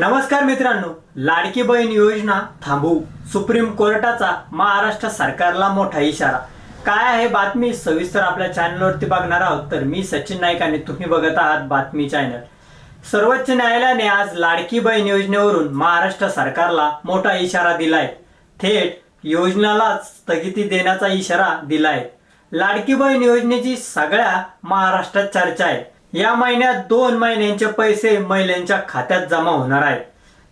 नमस्कार मित्रांनो लाडकी बहीण योजना थांबवू. सुप्रीम कोर्टाचा महाराष्ट्र सरकारला मोठा इशारा. काय आहे बातमी? सविस्तर आपल्या चॅनलवरती बघणार आहोत. तर मी सचिन नाईक आणि तुम्ही बघत आहात बातमी चॅनल सर्वोच्च न्यायालयाने आज लाडकी बहीण योजनेवरून महाराष्ट्र सरकारला मोठा इशारा दिलाय. थेट योजनाला स्थगिती देण्याचा इशारा दिलाय. लाडकी बहीण योजनेची सगळ्या महाराष्ट्रात चर्चा आहे. या महिन्यात दोन महिन्यांचे पैसे महिलांच्या खात्यात जमा होणार आहेत.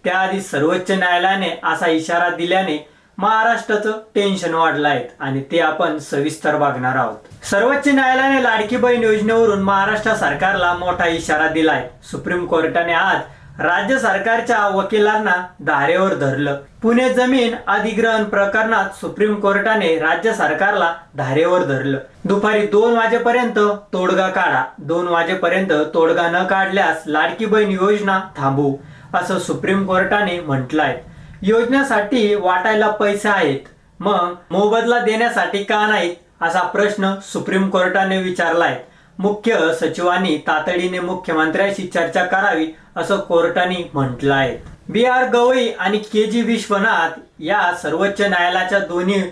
त्याआधी सर्वोच्च न्यायालयाने असा इशारा दिल्याने महाराष्ट्राचं टेन्शन वाढलं आहे आणि ते आपण सविस्तर बघणार आहोत. सर्वोच्च न्यायालयाने लाडकी बहीण योजनेवरून महाराष्ट्र सरकारला मोठा इशारा दिलाय. सुप्रीम कोर्टाने आज राज्य सरकारच्या वकिलांना धारेवर धरलं. पुणे जमीन अधिग्रहण प्रकरणात सुप्रीम कोर्टाने राज्य सरकारला धारेवर धरलं. दुपारी दोन वाजेपर्यंत तोडगा काढा. दोन वाजेपर्यंत तोडगा न काढल्यास लाडकी बहीण योजना थांबवू असं सुप्रीम कोर्टाने म्हटलंय. योजनेसाठी वाटायला पैसे आहेत. मग मोबदला देण्यासाठी का नाहीत असा प्रश्न सुप्रीम कोर्टाने विचारलाय. मुख्य सचिवांनी तातडीने मुख्यमंत्र्यांशी चर्चा करावी असं कोर्टाने म्हटलं आहे बी आर गवई आणि के जी विश्वनाथ या सर्वोच्च न्यायालयाच्या दोन्ही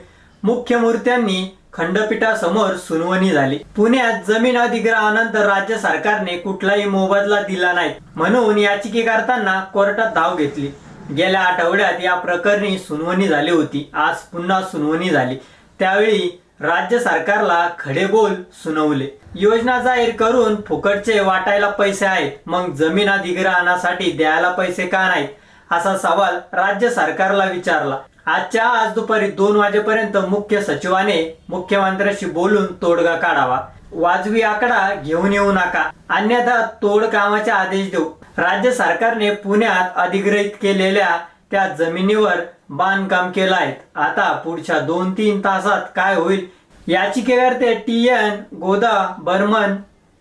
मुख्य मूर्त्यांनी खंडपीठासमोर सुनावणी झाली. पुण्यात जमीन अधिग्रहानंतर राज्य सरकारने कुठलाही मोबदला दिला नाही म्हणून याचिकेकर्त्यांना कोर्टात धाव घेतली. गेल्या आठवड्यात या प्रकरणी सुनावणी झाली होती. आज पुन्हा सुनावणी झाली. त्यावेळी राज्य सरकारला खडेबोल सुनावले. योजना जाहीर करून फुकटचे वाटायला पैसे आहेत. मग जमीन अधिग्रहणासाठी द्यायला पैसे का नाहीत? असा सवाल राज्य सरकारला विचारला. आजच्या आज दुपारी दोन वाजेपर्यंत मुख्य सचिवाने मुख्यमंत्र्यांशी बोलून तोडगा काढावा. वाजवी आकडा घेऊन येऊ नका. अन्यथा तोडकामाचे आदेश देऊ. राज्य सरकारने पुण्यात अधिग्रहित केलेल्या त्या जमिनीवर बांधकाम केलं आहे आता पुढच्या दोन तीन तासात काय होईल? याचिकेकर्ते टी एन गोदा बर्मन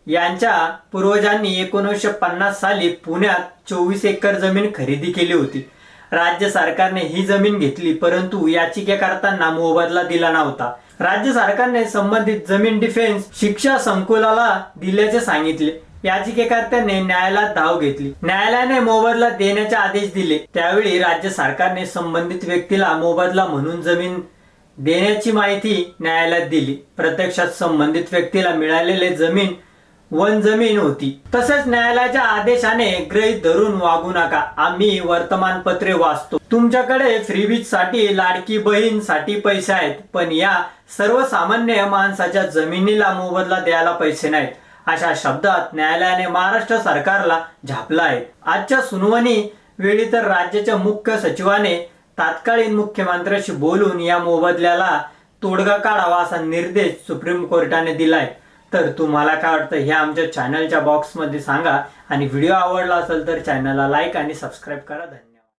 यांच्या पूर्वजांनी एकोणीसशे पन्नास साली पुण्यात चोवीस एकर जमीन खरेदी केली होती. राज्य सरकारने ही जमीन घेतली परंतु याचिकेकर्त्यांना मोबदला दिला नव्हता. राज्य सरकारने संबंधित जमीन डिफेन्स शिक्षा संकुलाला दिल्याचे सांगितले. याचिकेकर्त्यांनी न्यायालयात धाव घेतली. न्यायालयाने मोबदला देण्याचे आदेश दिले. त्यावेळी राज्य सरकारने संबंधित व्यक्तीला मोबदला म्हणून जमीन देण्याची माहिती न्यायालयात दिली. प्रत्यक्षात संबंधित व्यक्तीला मिळालेले जमीन वन जमीन होती. तसेच न्यायालयाच्या आदेशाने ग्रहित धरून वागू नका. आम्ही वर्तमानपत्रे वाचतो. तुमच्याकडे फ्रीबीजसाठी लाडकी बहीणसाठी पैसे आहेत. पण या सर्वसामान्य माणसाच्या जमिनीला मोबदला द्यायला पैसे नाहीत. अशा शब्दात न्यायालयाने महाराष्ट्र सरकारला झापला आहे. आजच्या सुनावणी वेळी तर राज्याच्या मुख्य सचिवाने तात्कालीन मुख्यमंत्र्याशी बोलून या मोबदल्याला तोडगा काढावा असा निर्देश सुप्रीम कोर्टाने दिलाय. तर तुम्हाला काय वाटतं हे आमच्या चॅनलच्या बॉक्समध्ये सांगा. आणि व्हिडिओ आवडला असेल तर चॅनलला लाईक आणि सबस्क्राईब करा. धन्यवाद.